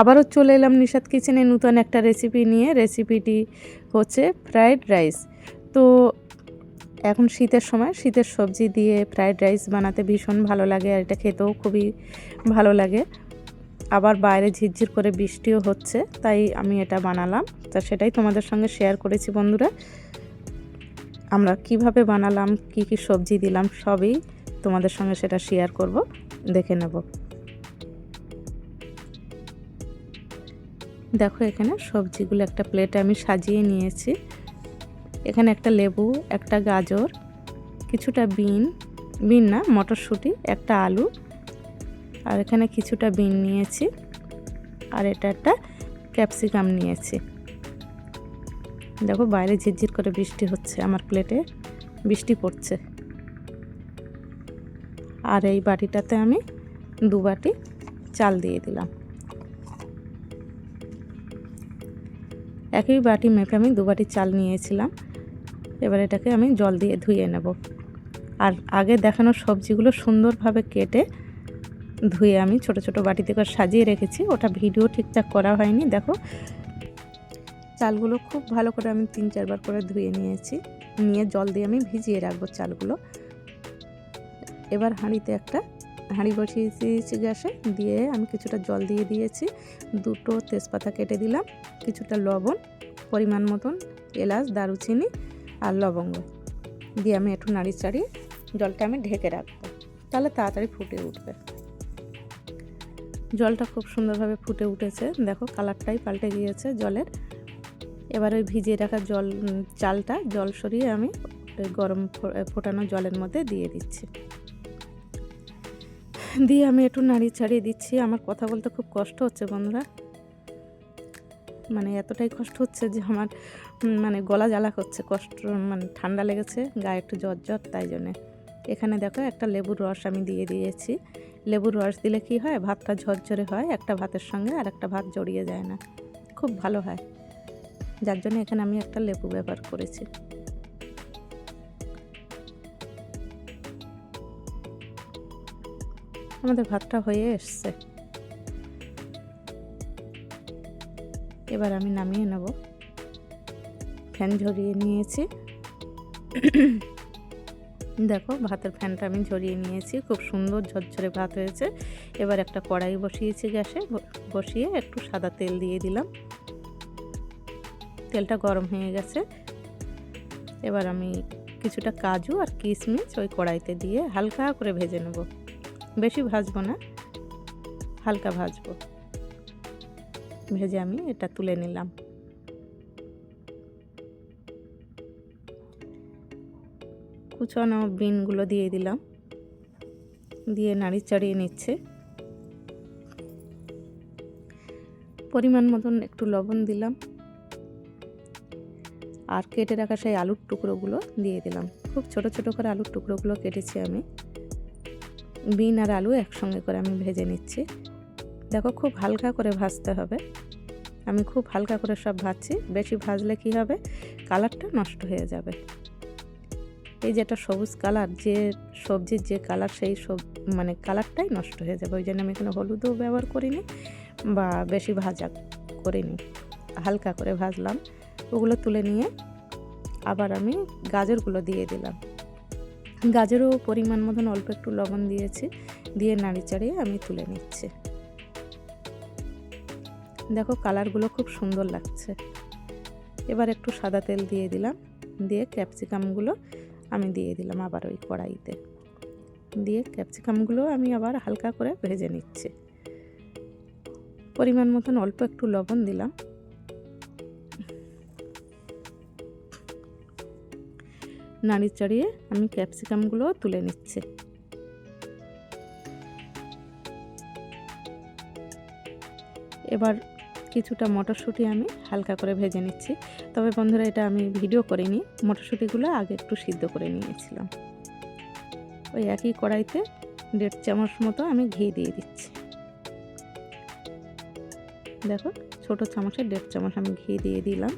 আবারও চলে এলাম নিষাদ কিচেনে নতুন একটা রেসিপি নিয়ে। রেসিপিটি হচ্ছে ফ্রায়েড রাইস তো এখন শীতের সময়, শীতের সবজি দিয়ে ফ্রায়েড রাইস বানাতে ভীষণ ভালো লাগে আর এটা খেতেও খুবই ভালো লাগে। আবার বাইরে ঝিরঝির করে বৃষ্টিও হচ্ছে, তাই আমি এটা বানালাম। তা সেটাই তোমাদের সঙ্গে শেয়ার করেছি বন্ধুরা। আমরা কীভাবে বানালাম, কি কি সবজি দিলাম, সবই তোমাদের সঙ্গে সেটা শেয়ার করব, দেখে নেব। দেখো এখানে সবজিগুলো একটা প্লেটে আমি সাজিয়ে নিয়েছি। এখানে একটা লেবু, একটা গাজর, কিছুটা বিন বিন না, মটরশুঁটি, একটা আলু, আর এখানে কিছুটা বিন নিয়েছি, আর এটা একটা ক্যাপসিকাম নিয়েছি। দেখো বাইরে ঝিরঝির করে বৃষ্টি হচ্ছে আমার প্লেটে বৃষ্টি পড়ছে। আর এই বাটিটাতে আমি দু বাটি চাল দিয়ে দিলাম। একই বাটি মেপে আমি দু বাটি চাল নিয়েছিলাম। এবার এটাকে আমি জল দিয়ে ধুয়ে নেব। আর আগে দেখানো সবজিগুলো সুন্দরভাবে কেটে ধুয়ে আমি ছোট ছোট বাটিতে করে সাজিয়ে রেখেছি। ওটা ভিডিও ঠিকঠাক করা হয়নি, দেখো। চালগুলো খুব ভালো করে আমি তিন চারবার করে ধুয়ে নিয়েছি। নিয়ে জল দিয়ে আমি ভিজিয়ে রাখব চালগুলো। এবার হাঁড়িতে একটা হাঁড়ি বসিয়ে দিয়েছি গ্যাসে, দিয়ে আমি কিছুটা জল দিয়ে দিয়েছি। দুটো তেজপাতা কেটে দিলাম, কিছুটা লবণ, পরিমাণ মতন এলাচ, দারুচিনি আর লবঙ্গ। দিয়ে আমি একটু নাড়ি চাড়িয়ে জলটা আমি ঢেকে রাখব, তাহলে তাড়াতাড়ি ফুটে উঠবে। জলটা খুব সুন্দরভাবে ফুটে উঠেছে। দেখো কালারটাই পাল্টে গিয়েছে জলের। এবার ওই ভিজিয়ে রাখা জল চালটা জল সরিয়ে আমি গরম ফোটানো জলের মধ্যে দিয়ে দিচ্ছি। দিয়ে আমি একটু নাড়িয়ে ছাড়িয়ে দিচ্ছি। আমার কথা বলতে খুব কষ্ট হচ্ছে বন্ধুরা। মানে এতটাই কষ্ট হচ্ছে যে আমার মানে গলা জ্বালা করছে, কষ্ট মানে ঠান্ডা লেগেছে, গায়ে একটু জ্বর জ্বর, তাই জন্যে। এখানে দেখো একটা লেবুর রস আমি দিয়ে দিয়েছি। লেবুর রস দিলে কি হয়? ভাতটা ঝরঝরে হয়, একটা ভাতের সঙ্গে আর একটা ভাত জড়িয়ে যায় না। খুব ভালো হয়। যার জন্য এখানে আমি একটা লেবু ব্যবহার করেছি। আমাদের ভাতটা হয়ে এসছে। এবার আমি নামিয়ে নেব। ফ্যান ঝরিয়ে নিয়েছি। দেখো, ভাতের ফ্যানটা আমি ঝরিয়ে নিয়েছি। খুব সুন্দর ঝরঝরে ভাত হয়েছে। এবার একটা কড়াই বসিয়েছি গ্যাসে। বসিয়ে একটু সাদা তেল দিয়ে দিলাম। তেলটা গরম হয়ে গেছে। এবার আমি কিছুটা কাজু আর কিশমিশ ওই কড়াইতে দিয়ে হালকা করে ভেজে নেব। বেশি ভাজবো না, হালকা ভাজবো। ভেজে আমি এটা তুলে নিলাম। কুচানো বিনগুলো দিয়ে দিলাম। দিয়ে নাড়ি চাড়িয়ে নিচ্ছে। পরিমাণ মতন একটু লবণ দিলাম। আর কেটে রাখা সেই আলুর টুকরোগুলো দিয়ে দিলাম। খুব ছোট ছোট করে আলুর টুকরোগুলো কেটেছি আমি। বিন আর আলু একসঙ্গে করে আমি ভেজে নিচ্ছি। দেখো খুব হালকা করে ভাজতে হবে। আমি খুব হালকা করে সব ভাজছি। বেশি ভাজলে কি হবে? কালারটা নষ্ট হয়ে যাবে। এই যেটা সবুজ কালার, যে সবজির যে কালার, সেই সব মানে কালারটাই নষ্ট হয়ে যাবে। ওই জন্য আমি এখানে হলুদও ব্যবহার করিনি বা বেশি ভাজা করিনি। হালকা করে ভাজলাম। ওগুলো তুলে নিয়ে আবার আমি গাজরগুলো দিয়ে দিলাম। গাজরও পরিমাণ মতন অল্প একটু লবণ দিয়েছি, দিয়ে নাড়ি চাড়িয়ে আমি তুলে নিচ্ছি। দেখো কালারগুলো খুব সুন্দর লাগছে। এবার একটু সাদা তেল দিয়ে দিলাম, দিয়ে ক্যাপসিকামগুলো আমি দিয়ে দিলাম আবার ওই কড়াইতে। দিয়ে ক্যাপসিকামগুলো আমি আবার হালকা করে ভেজে নিচ্ছি। পরিমাণ মতন অল্প একটু লবণ দিলাম নাড়ি চাড়িয়ে আমি ক্যাপসিকামগুলো তুলে নিচ্ছি। এবার কিছুটা মটরশুঁটি আমি হালকা করে ভেজে নিচ্ছি। তবে বন্ধুরা, এটা আমি ভিডিও করিনি, মটরশুঁটিগুলো আগে একটু সিদ্ধ করে নিয়েছিলাম। ওই একই কড়াইতে দেড় চামচ মতো আমি ঘি দিয়ে দিচ্ছি। দেখো, ছোট চামচে দেড় চামচ আমি ঘি দিয়ে দিলাম।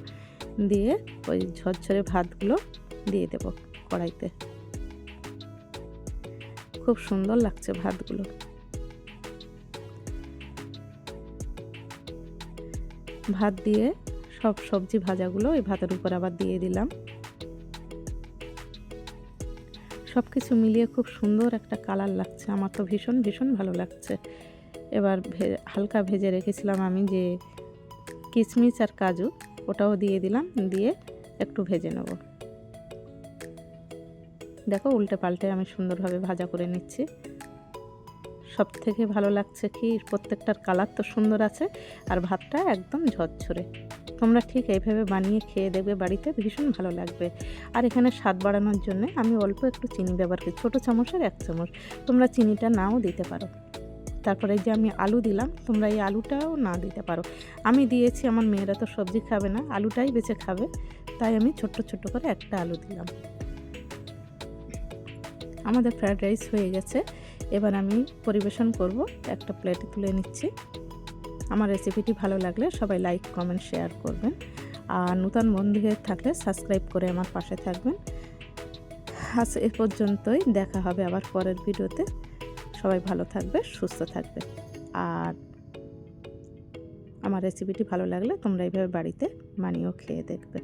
দিয়ে ওই ঝরঝরে ভাতগুলো দিয়ে দেব কড়াইতে। খুব সুন্দর লাগছে ভাতগুলো। ভাত দিয়ে সব সবজি ভাজাগুলো এই ভাতের উপর আবার দিয়ে দিলাম। সব কিছু মিলিয়ে খুব সুন্দর একটা কালার লাগছে। আমার তো ভীষণ ভীষণ ভালো লাগছে। এবার হালকা ভেজে রেখেছিলাম আমি যে কিশমিশ আর কাজু, ওটাও দিয়ে দিলাম। দিয়ে একটু ভেজে নেব। দেখো উল্টে পাল্টে আমি সুন্দরভাবে ভাজা করে নিচ্ছি। সব থেকে ভালো লাগছে কি, প্রত্যেকটার কালার তো সুন্দর আছে আর ভাতটা একদম ঝরঝরে। তোমরা ঠিক এইভাবে বানিয়ে খেয়ে দেখবে বাড়িতে, ভীষণ ভালো লাগবে। আর এখানে স্বাদ বাড়ানোর জন্য আমি অল্প একটু চিনি ব্যবহার করি, ছোটো চামচের এক চামচ। তোমরা চিনিটা নাও দিতে পারো। তারপরে যে আমি আলু দিলাম, তোমরা এই আলুটাও না দিতে পারো। আমি দিয়েছি, আমার মেয়েরা তো সবজি খাবে না, আলুটাই বেছে খাবে। তাই আমি ছোট্ট ছোট্ট করে একটা আলু দিলাম। আমাদের ফ্রায়েড রাইস হয়ে গেছে। এবার আমি পরিবেশন করব, একটা প্লেটে তুলে নিচ্ছি। আমার রেসিপিটি ভালো লাগলে সবাই লাইক কমেন্ট শেয়ার করবেন। আর নূতন বন্ধু হয়ে থাকলে সাবস্ক্রাইব করে আমার পাশে থাকবেন। আজ এ পর্যন্তই, দেখা হবে আবার পরের ভিডিওতে। সবাই ভালো থাকবে, সুস্থ থাকবে। আর আমার রেসিপিটি ভালো লাগলে তোমরা এইভাবে বাড়িতে বানিয়েও খেয়ে দেখবে।